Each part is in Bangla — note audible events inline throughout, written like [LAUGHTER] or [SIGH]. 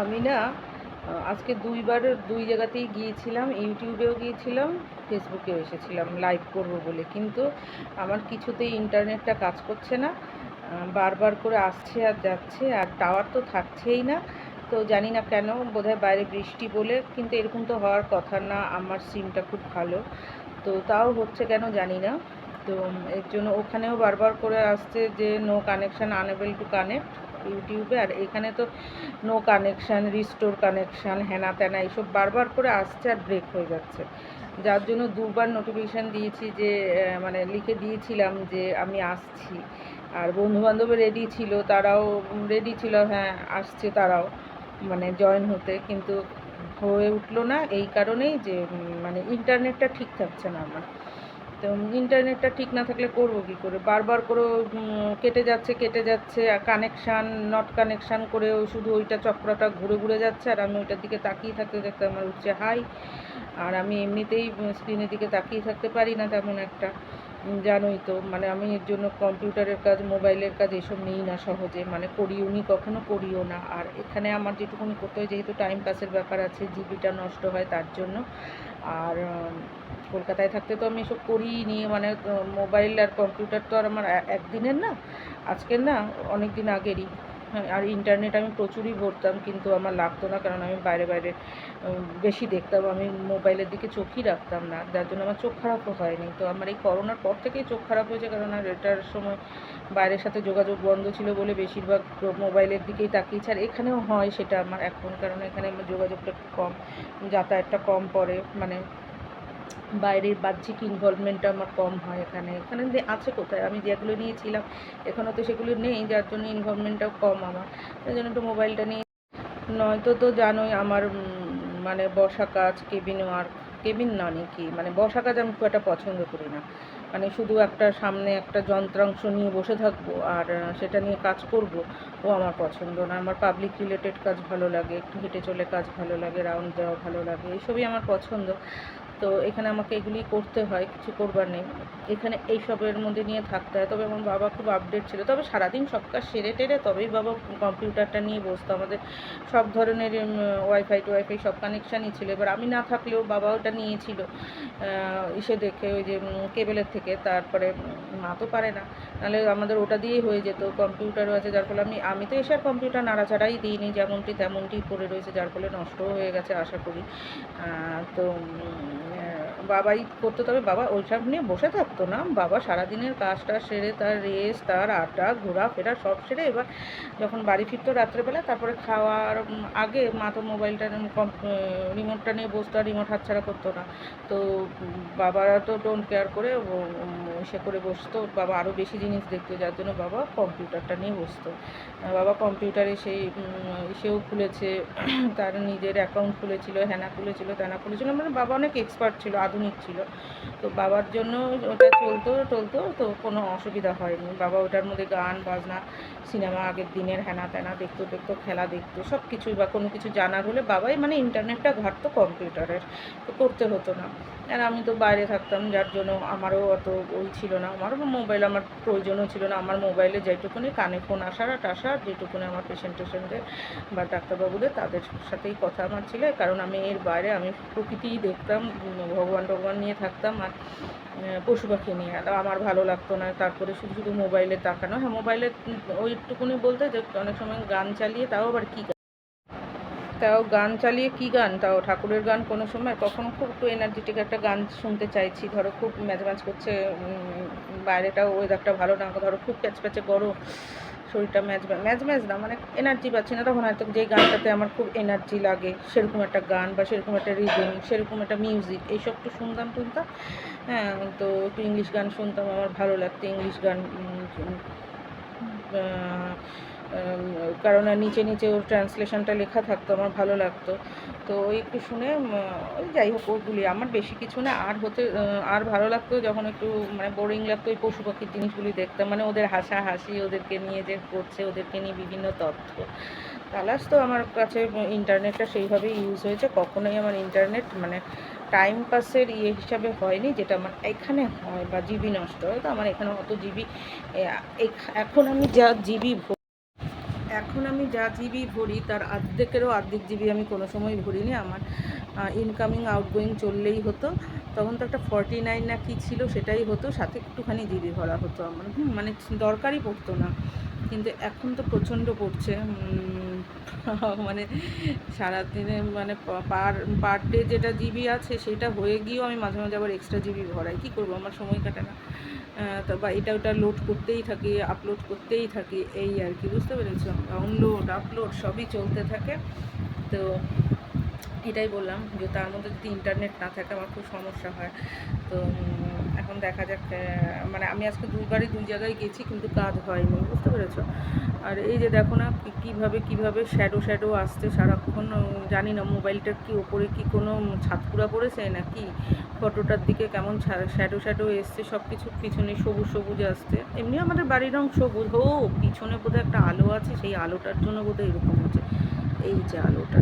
আমি না আজকে দুইবার দুই জায়গাতেই গিয়েছিলাম, ইউটিউবেও গিয়েছিলাম, ফেসবুকেও এসেছিলাম, লাইভ করব বলে। কিন্তু আমার কিছুতেই ইন্টারনেটটা কাজ করছে না বারবার করে আসছে আর যাচ্ছে, আর টাওয়ার তো থাকছেই না। তো জানি না কেন, বোধহয় বাইরে বৃষ্টি বলে, কিন্তু এরকম তো হওয়ার কথা না, আমার সিমটা খুব ভালো। তো তাও হচ্ছে কেন জানি না। তো এর জন্য ওখানেও বারবার করে আসছে যে no connection unable to connect ইউটিউবে, আর এখানে তো নো কানেকশান রিস্টোর কানেকশান হ্যানা ত্যানা এইসব বারবার করে আসছে আর ব্রেক হয়ে যাচ্ছে। যার জন্য দুবার নোটিফিকেশান দিয়েছি যে মানে লিখে দিয়েছিলাম যে, আমি আসছি। আর বন্ধুবান্ধব রেডি ছিল, তারাও রেডি ছিল হ্যাঁ আসছে তারাও মানে জয়েন হতে। কিন্তু হয়ে উঠল না, এই কারণেই যে মানে ইন্টারনেটটা ঠিক থাকছে না আমার। তো ইন্টারনেটটা ঠিক না থাকলে করব কি করে? বারবার করে কেটে যাচ্ছে কেটে যাচ্ছে কানেকশান নট কানেকশান করেও শুধু ওইটা চক্রটা ঘুরে ঘুরে যাচ্ছে, আর আমি ওইটার দিকে তাকিয়ে থাকতে থাকতে আমার উঠছে হাই আর আমি এমনিতেই স্ক্রিনের দিকে তাকিয়ে থাকতে পারি না তেমন একটা। জানোই তো মানে আমি এর জন্য কম্পিউটারের কাজ, মোবাইলের কাজ এসব নিই না সহজে মানে করিও নি, কখনো করিও না। আর এখানে আমার যেটুকুনি করতে হয়, যেহেতু টাইম পাসের ব্যাপার আছে জিবিটা নষ্ট হয় তার জন্য। আর কলকাতায় থাকতে তো আমি এসব করিই নি মানে মোবাইল আর কম্পিউটার তো আর আমার একদিনের না, আজকের না অনেক দিন আগেরই। আর ইন্টারনেট আমি প্রচুরই ভরতাম, কিন্তু আমার লাগতো না, কারণ আমি বাইরে বাইরে বেশি দেখতাম, আমি মোবাইলের দিকে চোখই রাখতাম না, যার জন্য আমার চোখ খারাপও হয়নি। তো আমার এই করোনার পর থেকেই চোখ খারাপ হয়েছে, কারণ আর এটার সময় বাইরের সাথে যোগাযোগ বন্ধ ছিল বলে বেশিরভাগ মোবাইলের দিকেই তাকিয়েছি আর এখানেও হয় সেটা আমার এখন, কারণ এখানে যোগাযোগটা একটু কম, যাতায়াতটা কম পড়ে মানে বাইরের বাহ্যিক ইনভলভমেন্টটা আমার কম হয় এখানে। এখানে যে আছে কোথায়? আমি যেগুলো নিয়েছিলাম এখনও তো সেগুলো নেই, যার জন্য ইনভলভমেন্টটাও কম আমার। তাই জন্য একটু মোবাইলটা নিয়ে নয়তো তো জানোই আমার মানে বসা কাজ কেবিন ওয়ার্ক কেবিন না নাকি মানে বসা কাজ আমি খুব একটা পছন্দ করি না। মানে শুধু একটা সামনে একটা যন্ত্রাংশ নিয়ে বসে থাকব আর সেটা নিয়ে কাজ করব, ও আমার পছন্দ না। আমার পাবলিক রিলেটেড কাজ ভালো লাগে, একটু হেঁটে চলে কাজ ভালো লাগে রাউন্ড দেওয়া ভালো লাগে, এইসবই আমার পছন্দ। তো এখানে আমাকে এগুলি করতে হয়, কিছু করবার নেই। এখানে এইসবের মধ্যে নিয়ে থাকতে হয়। তবে আমার বাবা খুব আপডেট ছিল। তবে সারাদিন সব কাজ সেরে টেরে তবেই বাবা কম্পিউটারটা নিয়ে বসতো। আমাদের সব ধরনের ওয়াইফাই টোয়াইফাই সব কানেকশানই ছিল। এবার আমি না থাকলেও বাবা ওটা নিয়েছিল। এসে দেখে ওই যে কেবেলের থেকে। তারপরে মা তো পারে না। নাহলে আমাদের ওটা দিয়েই হয়ে যেত। কম্পিউটারও আছে, যার ফলে আমি আমি তো এসে আর কম্পিউটার নাড়াচাড়াই দিইনি। যেমনটি তেমনটি পড়ে রয়েছে, যার ফলে নষ্টও হয়ে গেছে, আশা করি। তো বাবাই করতো, তবে বাবা ওইসব নিয়ে বসে থাকতো না। বাবা সারাদিনের কাজটা সেরে তার রেস তার আড্ডা, ঘোরাফেরা সব সেরে এবার যখন বাড়ি ফিরতো রাত্রেবেলা, তারপরে খাওয়ার আগে মা তো মোবাইলটা রিমোটটা নিয়ে বসতো আর রিমোট হাতছাড়া করতো না। তো বাবারা তো ডোন্ট কেয়ার করে সে করে বসতো। বাবা আরও বেশি জিনিস দেখতো, যার জন্য বাবা কম্পিউটারটা নিয়ে বসতো। বাবা কম্পিউটারে সেই সেও খুলেছে। তার নিজের অ্যাকাউন্ট খুলেছিল, হ্যানা খুলেছিল, ত্যানা খুলেছিল। মানে বাবা অনেক এক্সপার্ট ছিল আধুনিক ছিল। তো বাবার জন্য ওটা চলতো চলতো তো কোনো অসুবিধা হয়নি। বাবা ওটার মধ্যে গান, বাজনা, সিনেমা, আগের দিনের হ্যানা ত্যানা দেখতো দেখতো, খেলা দেখতো সব কিছুই বা কোনো কিছু জানার হলে বাবাই মানে ইন্টারনেটটা ঘাটতো কম্পিউটারের, তো করতে হতো না। আর আমি তো বাইরে থাকতাম, যার জন্য আমারও অত ওই ছিল না। আমারও মোবাইল, আমার প্রয়োজনও ছিল না। আমার মোবাইলে যেটুকুনি কানে ফোন আসার, আর টাসার যেটুকুনি আমার পেশেন্ট টেশেন্টদের বা ডাক্তারবাবুদের, তাদের সাথেই কথা আমার ছিল। কারণ আমি এর বাইরে আমি প্রকৃতিই দেখতাম, ভগবান টগবান নিয়ে থাকতাম আর পশু পাখি নিয়ে। আর আমার ভালো লাগতো না, তারপরে শুধু শুধু মোবাইলে তাকানো। হ্যাঁ মোবাইলে ওইটুকুনি বলতে যে অনেক সময় গান চালিয়ে তাও আবার কী গান? তাও গান চালিয়ে কী গান? তাও ঠাকুরের গান কোনো সময় কখনো খুব একটু এনার্জেটিক একটা গান শুনতে চাইছি। ধরো খুব ম্যাচ ম্যাচ করছে বাইরেটাও ওয়েদারটা ভালো না, ধরো খুব প্যাচ প্যাচে গরম। শরীরটা ম্যাচ ম্যাচ ম্যাচ না মানে এনার্জি পাচ্ছি না। তখন হয়তো যে গানটাতে আমার খুব এনার্জি লাগে, সেরকম একটা গান বা সেরকম একটা রিদিম সেরকম একটা মিউজিক এইসব একটু শুনতাম শুনতাম। হ্যাঁ তো একটু ইংলিশ গান শুনতাম, আমার ভালো লাগতো ইংলিশ গান কারণ নিচে নিচে ওর ট্রান্সলেশনটা লেখা থাকতো, আমার ভালো লাগতো। তো ওই একটু শুনে ওই যাই হোক ওগুলি আমার বেশি কিছু না, আর হতে আর ভালো লাগতো যখন একটু মানে বোরিং লাগতো ওই পশু পাখির জিনিসগুলি দেখতাম মানে ওদের হাসা হাসি ওদেরকে নিয়ে যে করছে, ওদেরকে নিয়ে বিভিন্ন তথ্য। তালাস তো আমার কাছে ইন্টারনেটটা সেইভাবেই ইউজ হয়েছে, কখনোই আমার ইন্টারনেট মানে টাইম পাসের ইয়ে হিসাবে হয়নি, যেটা আমার এখানে হয়, বা জিবি নষ্ট হয়। তো আমার এখানে অত জিবি এখন আমি যা জিবি এখন আমি যা জিবি ভরি তার অর্ধেকেরও অর্ধেক জিবি আমি কোনো সময় ভরিনি আমার ইনকামিং আউটগোয়িং চললেই হতো। তখন তো একটা ফর্টি নাইন না কী ছিল সেটাই হতো সাথে একটুখানি জিবি ভরা হতো আমার। হুম, মানে দরকারই পড়তো না। কিন্তু এখন তো প্রচণ্ড পড়ছে [LAUGHS] মানে সারাদিনে মানে পার পার ডে যেটা জিবি আছে সেটা হয়ে গিয়েও আমি মাঝে মাঝে আবার এক্সট্রা জিবি ভরাই। কী করব? আমার সময় কাটে না। বা এটা ওটা লোড করতেই থাকি আপলোড করতেই থাকি, এই আর কি, বুঝতে পেরেছ? ডাউনলোড আপলোড সবই চলতে থাকে। তো এটাই বললাম যে তার মধ্যে যদি ইন্টারনেট না থাকে আমার খুব সমস্যা হয়। তো এখন দেখা যাক মানে আমি আজকে দুবারই দুই জায়গায় গেছি কিন্তু কাজ হয়নি, বুঝতে পেরেছ? আর এই যে দেখো না কীভাবে কীভাবে শ্যাডো শ্যাডো আসছে সারাক্ষণ জানি না মোবাইলটার কি ওপরে কি কোনো ছাতপুরা পড়েছে নাকি? ফটোটার দিকে কেমন শ্যাডো শ্যাডো এসছে সব কিছু পিছনে সবুজ সবুজ আসছে। এমনি আমাদের বাড়ির রং সবুজ। ও পিছনে বোধহয় একটা আলো আছে, সেই আলোটার জন্য বোধহয় এরকম হচ্ছে। এই যে আলোটা,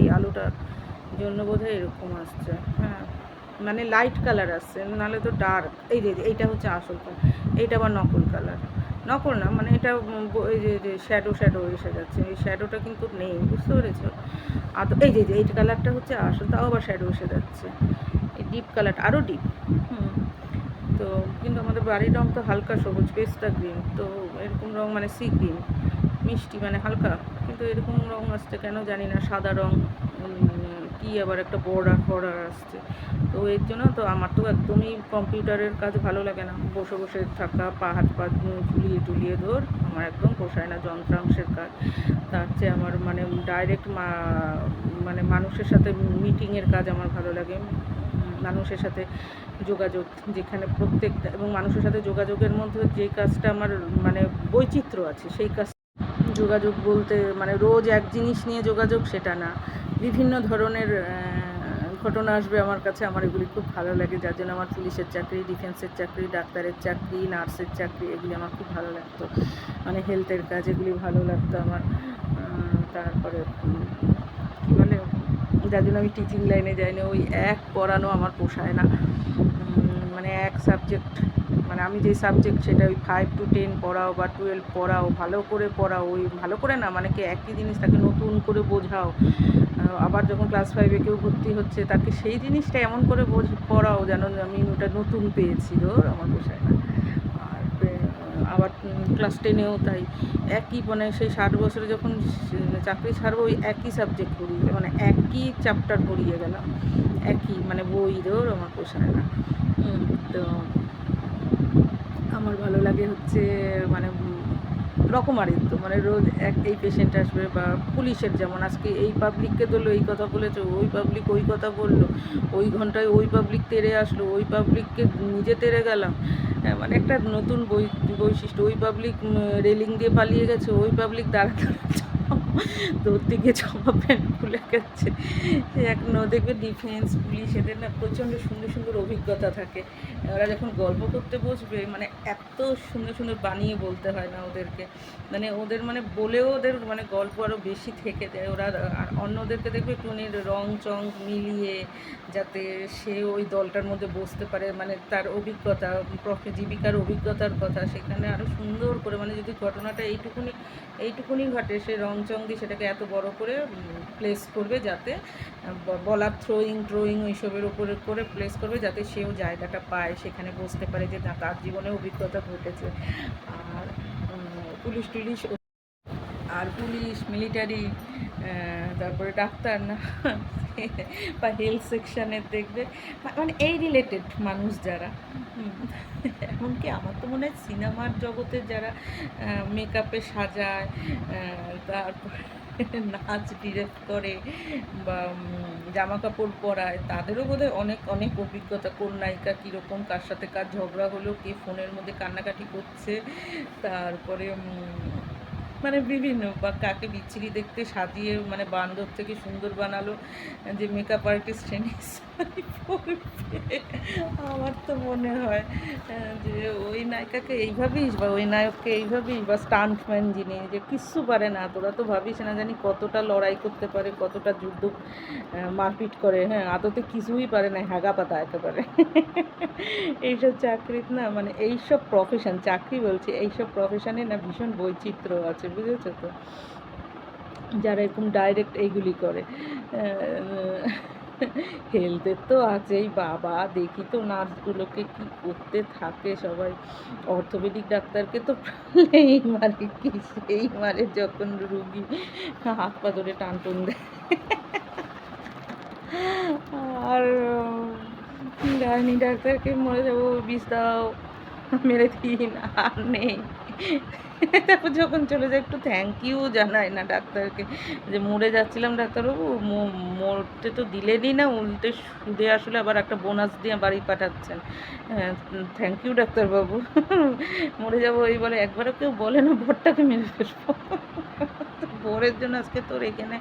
এই আলোটার জন্য বোধহয় এরকম আসছে হ্যাঁ। মানে লাইট কালার আসছে নাহলে তো ডার্ক এই যে এইটা হচ্ছে আসল কালার এইটা আবার নকল কালার নকল না মানে এটা এই যে শ্যাডো শ্যাডো এসে যাচ্ছে। এই শ্যাডোটা কিন্তু নেই, বুঝতে পেরেছ? আর এই যে, এই কালারটা হচ্ছে আসল, তাও আবার শ্যাডো এসে যাচ্ছে। এই ডিপ কালারটা আরও ডিপ হুম। তো কিন্তু আমাদের বাড়ির রং তো হালকা সবুজ, পেস্তা গ্রিন তো এরকম রং মানে সি গ্রিন মিষ্টি মানে হালকা। কিন্তু এরকম রং আসছে কেন জানি না, সাদা রং কি আবার একটা বর্ডার ফর্ডার আসছে। তো এর জন্য তো আমার তো একদমই কম্পিউটারের কাজ ভালো লাগে না। বসে বসে থাকা, পা হাত পা ঝুলিয়ে টুলিয়ে ধর, আমার একদম পোষায় না যন্ত্রাংশের কাজ। তার চেয়ে আমার মানে ডাইরেক্ট মানে মানুষের সাথে মিটিংয়ের কাজ আমার ভালো লাগে। মানুষের সাথে যোগাযোগ, যেখানে প্রত্যেকটা, এবং মানুষের সাথে যোগাযোগের মধ্যে যে কাজটা আমার মানে বৈচিত্র্য আছে, সেই কাজ যোগাযোগ বলতে মানে রোজ এক জিনিস নিয়ে যোগাযোগ, সেটা না। বিভিন্ন ধরনের ঘটনা আসবে আমার কাছে। আমার এগুলি খুব ভালো লাগে। যার জন্য আমার পুলিশের চাকরি, ডিফেন্সের চাকরি, ডাক্তারের চাকরি, নার্সের চাকরি, এগুলি আমার খুব ভালো লাগতো। মানে হেলথের কাজ এগুলি ভালো লাগতো আমার। তারপরে কী বলে যার জন্য আমি টিচিং লাইনে যাইনি, ওই এক পড়ানো আমার পোষায় না। মানে এক সাবজেক্ট মানে আমি যে সাবজেক্ট সেটা ওই ফাইভ টু টেন পড়াও বা টুয়েলভ পড়াও, ভালো করে পড়াও, ওই ভালো করে না মানে কি একই জিনিস তাকে নতুন করে বোঝাও। আবার যখন ক্লাস ফাইভে কেউ ভর্তি হচ্ছে, তাকে সেই জিনিসটা এমন করে বোঝ, পড়াও যেন আমি ওটা নতুন পেয়েছি ধর আমার পোষায় না আর আবার ক্লাস টেনেও তাই। একই মানে সেই ষাট বছরে যখন চাকরি ছাড়বো, ওই একই সাবজেক্ট পড়িয়ে মানে একই চ্যাপ্টার পড়িয়ে গেলাম। একই মানে বই ধর আমার পোষায় না। তো আমার ভালো লাগে হচ্ছে মানে উম, রকমারির তো মানে রোজ এক এই পেশেন্ট আসবে বা পুলিশের যেমন আজকে এই পাবলিককে ধরলো এই কথা বলেছে ওই পাবলিক ওই কথা বলল ওই ঘন্টায় ওই পাবলিক তেড়ে আসলো ওই পাবলিককে নিজে তেড়ে গেলাম। হ্যাঁ, মানে একটা নতুন বৈশিষ্ট্য ওই পাবলিক রেলিং দিয়ে পালিয়ে গেছে ওই পাবলিক দাঁড়া তোর দিকে জামা প্যান্ট খুলে গেছে সে এক ন দেখবে ডিফেন্স পুলিশ এদের না প্রচণ্ড সুন্দর সুন্দর অভিজ্ঞতা থাকে। ওরা যখন গল্প করতে বসবে মানে এত সুন্দর সুন্দর বানিয়ে বলতে হয় না ওদেরকে। মানে ওদের মানে বলেও ওদের মানে গল্প আরও বেশি থেকে দেয় ওরা আর অন্যদেরকে দেখবে একটুখানি রং চং মিলিয়ে যাতে সে ওই দলটার মধ্যে বসতে পারে। মানে তার অভিজ্ঞতা জীবিকার অভিজ্ঞতার কথা, সেখানে আরও সুন্দর করে মানে যদি ঘটনাটা এইটুকুনি এইটুকুনি ঘটে, সে রং চং দিয়ে সেটাকে এত বড় করে প্লেস করবে যাতে বলার থ্রোয়িং ড্রোয়িং ওইসবের উপরে করে প্লেস করবে যাতে সেও জায়গাটা পায়, সেখানে বসতে পারে যে না, তার জীবনে অভিজ্ঞতা ঘটেছে। আর পুলিশ টুলিশ আর পুলিশ মিলিটারি তারপরে ডাক্তার না। বা হেলথ সেকশানের দেখবে। মানে এই রিলেটেড মানুষ যারা। এমনকি আমার তো মনে হয় সিনেমার জগতের যারা মেকআপে সাজায় তারপরে নাচ ডিরেক্ট করে বা জামা কাপড় পরায়, তাদেরও বোধহয় অনেক অনেক অভিজ্ঞতা। কোন নায়িকা কীরকম, কার সাথে কার ঝগড়া হলো, কে ফোনের মধ্যে কান্নাকাটি করছে, তারপরে মানে বিভিন্ন, বা কাকে বিচ্ছিরি দেখতে সাজিয়ে মানে বান্দর থেকে সুন্দর বানালো, যে মেকআপ আর্টিস্ট পরবে আমার তো মনে হয় যে ওই নায়িকাকে এইভাবেই বা ওই নায়ককে এইভাবেই বা স্টান্টম্যান যিনি, যে কিচ্ছু পারে না, তোরা তো ভাবিস না জানি কতটা লড়াই করতে পারে, কতটা যুদ্ধ মারপিট করে হ্যাঁ আদতে কিছুই পারে না, হ্যাগা পাতা একেবারে। এইসব চাকরিত না মানে এইসব প্রফেশন চাকরি বলছি, এইসব প্রফেশনে না ভীষণ বৈচিত্র্য আছে, বুঝেছ তো? যারা এরকম ডাইরেক্ট এইগুলি করে হেলথের তো আছেই, বাবা। দেখি তো নার্সগুলোকে কি করতে থাকে সবাই। অর্থোপেডিক ডাক্তারকে তো এই মারে কি, সেই মারে যখন রুগী হাত পা ধরে টান টুন দেয়। আর গাইনি ডাক্তারকে মরে যাব, বিষ দাও, মেরে দিন, আর নেই। তারপর যখন চলে যায়, একটু থ্যাংক ইউ জানায় না ডাক্তারকে যে, মরে যাচ্ছিলাম ডাক্তারবাবু মরতে তো দিলেনই না, উল্টে সুদে আসলে আবার একটা বোনাস দিয়ে বাড়ি পাঠাচ্ছেন। থ্যাংক ইউ ডাক্তারবাবু, মরে যাব এই বলে একবারও কেউ বলে না ভরটাকে মেরে ফেলব। তো ভোরের জন্য আজকে তোর এখানে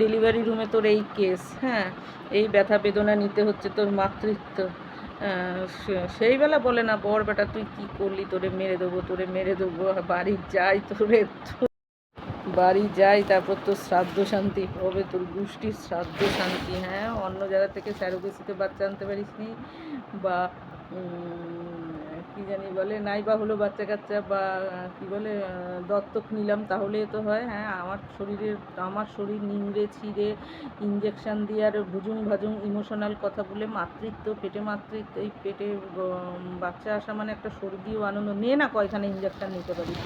ডেলিভারি রুমে তোর এই কেস হ্যাঁ এই ব্যথা বেদনা নিতে হচ্ছে, তোর মাতৃত্ব। সেই বেলা বলে না, বর বেটা, তুই কি করলি? তোরে মেরে দেবো, তোরে মেরে দেবো, বাড়ি যাই, তোরে বাড়ি যাই, তারপর তোর শ্রাদ্ধ শান্তি হবে, তোর গোষ্ঠীর শ্রাদ্ধ শান্তি। হ্যাঁ অন্য জায়গা থেকে স্যারোগেসিতে বাচ্চা আনতে পারিস নি বা কি জানি বলে নাই বা হলো বাচ্চা কাচ্চা বা, কি বলে দত্তক নিলাম, তাহলে তো হয়। হ্যাঁ আমার শরীরের, আমার শরীর নিংড়ে, ছিঁড়ে ইঞ্জেকশন দিয়ে আর ভুজুং ভাজুং ইমোশনাল কথা বলে মাতৃত্ব, পেটে মাতৃত্ব, এই পেটে বাচ্চা আসা মানে একটা স্বর্গীয় আনন্দ। নে না কয়খানে ইঞ্জেকশন নিতে পারিস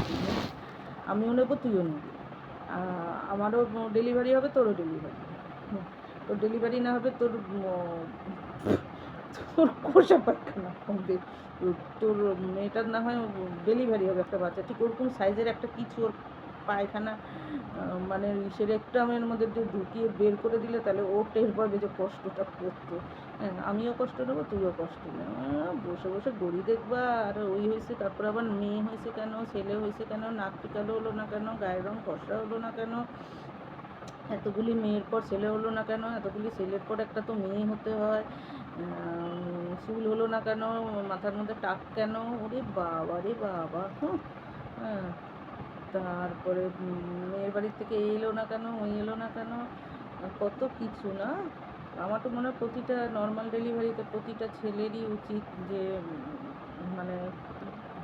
আমিও নেব তুইও নিবি। আমারও ডেলিভারি হবে, তোরও ডেলিভারি তোর ডেলিভারি না হবে তোর তোর কোষা পায়খানা হবে? তোর মেয়েটার না হয় ডেলিভারি হবে একটা বাচ্চা। ঠিক ওরকম সাইজের একটা কিছু ওর পায়খানা মানে সেরেক্টামের মধ্যে দিয়ে ঢুকিয়ে বের করে দিলে তাহলে ও টের পাবে যে কষ্টটা করতো। হ্যাঁ আমিও কষ্ট নেব তুইও কষ্ট নে। আহ, বসে বসে গড়ি দেখবা আর ওই হয়েছে তারপর আবার মেয়ে হয়েছে কেন ছেলে হয়েছে কেন নাক টিকালো হলো না কেন গায়ের রং ফর্সা হলো না কেন এতগুলি মেয়ের পর ছেলে হলো না কেন এতগুলি ছেলের পর একটা তো মেয়ে হতে হয়। চুল হলো না কেন? মাথার মধ্যে টাক কেন? ওরে বাবা রে বাবা হ্যাঁ। তারপরে মেয়ের বাড়ির থেকে এই এলো না কেন? ওই এলো না কেন? কত কিছু না? আমার তো মনে হয় প্রতিটা নর্মাল ডেলিভারিতে প্রতিটা ছেলেরই উচিত যে মানে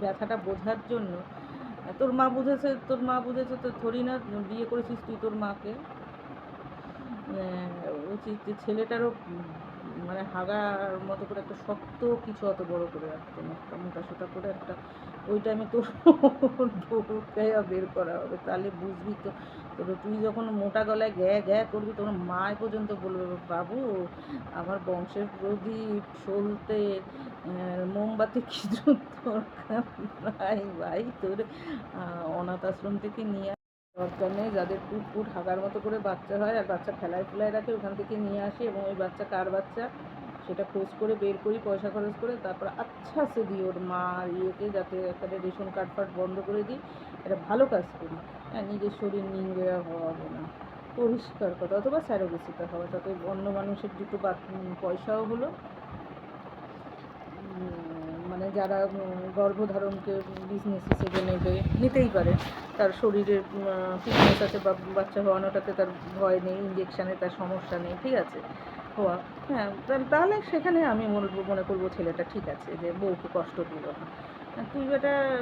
ব্যথাটা বোঝার জন্য। তোর মা বুঝেছে তোর মা বুঝেছে তো থরি না বিয়ে করেছিস তুই তোর মাকে। আহ, উচিত যে ছেলেটারও মানে হাগার মতো করে একটা শক্ত কিছু অত বড় করে রাখতো না একটা মোটা সোটা করে একটা, ওই টাইমে তোর ঢোকাইয়া বের করা হবে, তাহলে বুঝবি তো। তোর তুই যখন মোটা গলায় গ্যা গ্যা করবি, তখন মায় পর্যন্ত বলবে, বাবু, আমার বংশের প্রদীপ, সলতে মোমবাতি কিছু দরকার নাই, ভাই, তোর অনাথ আশ্রম থেকে নিয়ে দরকার নেই, যাদের পুট পুট হাগার মতো করে বাচ্চা হয় আর বাচ্চা ফেলায় ফেলায় রাখে, ওখান থেকে নিয়ে আসি এবং ওই বাচ্চা কার বাচ্চা? সেটা খোঁজ করে বের করি, পয়সা খরচ করে, তারপর আচ্ছা সে দিই ওর মা ইয়েকে যাতে একটা রেশন কার্ড ফার্ড বন্ধ করে দিই। এটা ভালো কাজ করি। হ্যাঁ নিজের শরীর নিংড়ে হওয়াবো না। পরিষ্কার কথা, অথবা স্যারোগেসিতে হওয়া, যাতে অন্য মানুষের দুটো পয়সাও হলো। যারা গর্ভধারণকে বিজনেস হিসেবে নেবে, নিতেই পারে। তার শরীরের ফিটনেস আছে, বা বাচ্চা হওয়ানোটাতে তার ভয় নেই ইঞ্জেকশানে তার সমস্যা নেই, ঠিক আছে? হওয়া হ্যাঁ তাহলে- সেখানে আমি মনে করব ছেলেটা ঠিক আছে, যে বউকে কষ্ট দিল না। তুই বেটা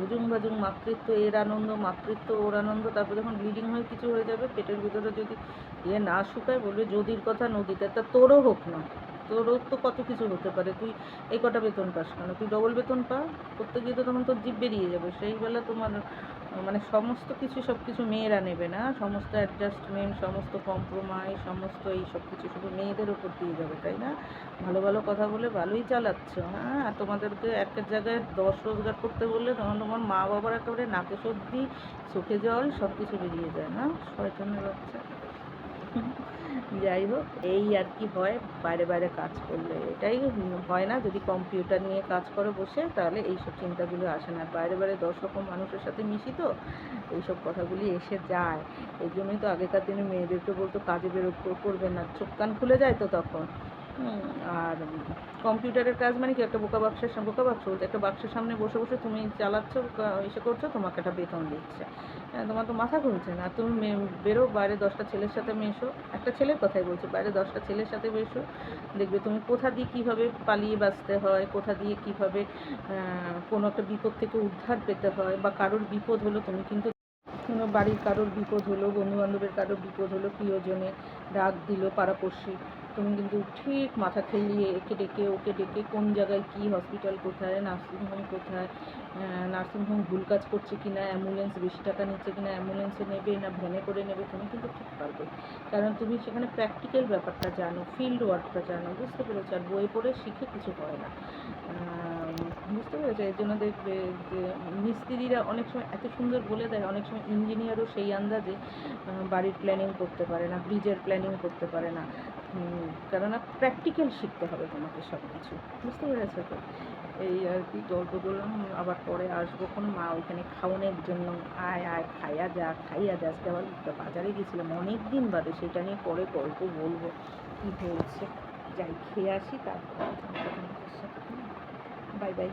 হুজুম বাজুম মাতৃত্ব, এর আনন্দ, মাতৃত্ব, ওর আনন্দ, তারপর যখন ব্লিডিং হয়ে, কিছু হয়ে যাবে, পেটের ভিতরে যদি ইয়ে না শুকায়, বলবে যদির কথা নদীতে, তা তোরও হোক না। তোরও তো কত কিছু হতে পারে? তুই এই কটা বেতন পাস কেন? তুই ডবল বেতন পা করতে গিয়ে তো তখন তোর জিভ বেরিয়ে যাবে। সেই বেলা তোমার মানে সমস্ত কিছু সব কিছু মেয়েরা নেবে না। সমস্ত অ্যাডজাস্টমেন্ট সমস্ত কম্প্রোমাইজ সমস্ত এই সব কিছু শুধু মেয়েদের ওপর দিয়ে যাবে, তাই না? ভালো ভালো কথা বলে ভালোই চালাচ্ছ হ্যাঁ? আর তোমাদেরকে একটা জায়গায় দশ রোজগার করতে বললে তখন তোমার মা বাবার একেবারে নাকে সর্দি, চোখে জল সব কিছু বেরিয়ে যায়, না? শয়তানের বাচ্চা। যাই হোক, এই আর কি হয়, বাইরে বাইরে কাজ করলে। এটাই হয় না, যদি কম্পিউটার নিয়ে কাজ করো বসে, তাহলে এইসব চিন্তাগুলো আসে না। বাইরে বাইরে দশ রকম মানুষের সাথে মিশি তো এইসব কথাগুলি এসে যায়। এই জন্যই তো আগেকার দিনে মেয়েদেরকে বলতো, কাজে বেরো, করবে না। চোখ কান খুলে যায় তো তখন। আর কম্পিউটারের কাজ মানে কি, একটা বোকা বাক্সের বোকা বাক্স একটা বাক্সের সামনে বসে বসে তুমি চালাচ্ছ এসে করছ, তোমাকে একটা বেতন দিচ্ছে। হ্যাঁ তোমার তো মাথা ঘুরছে না, তুমি বেরো, বাইরে দশটা ছেলের সাথে মেশো। একটা ছেলের কথাই বলছি, বাইরে দশটা ছেলের সাথে মেশো। দেখবে তুমি কোথা দিয়ে কীভাবে পালিয়ে বাঁচতে হয়, কোথা দিয়ে কীভাবে কোনো একটা বিপদ থেকে উদ্ধার পেতে হয় বা কারোর বিপদ হলো তুমি কিন্তু কোনো বাড়ির কারোর বিপদ হলো বন্ধু বান্ধবের কারোর বিপদ হলো প্রিয়জনে ডাক দিল পাড়াপড়শি। তুমি কিন্তু ঠিক মাথা খেলিয়ে একে ডেকে ওকে ডেকে কোন জায়গায় কী হসপিটাল কোথায় নার্সিংহোম কোথায় নার্সিংহোম ভুল কাজ করছে কি না অ্যাম্বুলেন্স বেশি টাকা নিচ্ছে কি না অ্যাম্বুলেন্সে নেবে না, ভ্যানে করে নেবে, তুমি কিন্তু ঠিক পারবে। কারণ তুমি সেখানে প্র্যাকটিক্যাল ব্যাপারটা জানো ফিল্ড ওয়ার্কটা জানো, বুঝতে পেরেছ? আর বই পড়ে শিখে কিছু হয় না। বুঝতে পেরেছ? এর জন্য দেখবে যে মিস্ত্রিরা অনেক সময় এত সুন্দর বলে দেয়, অনেক সময় ইঞ্জিনিয়ারও সেই আন্দাজে বাড়ির প্ল্যানিং করতে পারে না ব্রিজের প্ল্যানিং করতে পারে না। কেননা প্র্যাকটিক্যাল শিখতে হবে তোমাকে সব কিছু বুঝতে পেরেছ তো? এই আর কি, গল্প করলাম আবার পরে আসব কোন মা ওইখানে খাওয়ানোর জন্য। আয় আয় খাইয়া যা খাইয়া যা, আজকে আবার বাজারে গেছিলাম। অনেক দিন বাদে সেটা নিয়ে পরে গল্প বলব। কী হয়েছে? যাই খেয়ে আসি, তারপর বাই বাই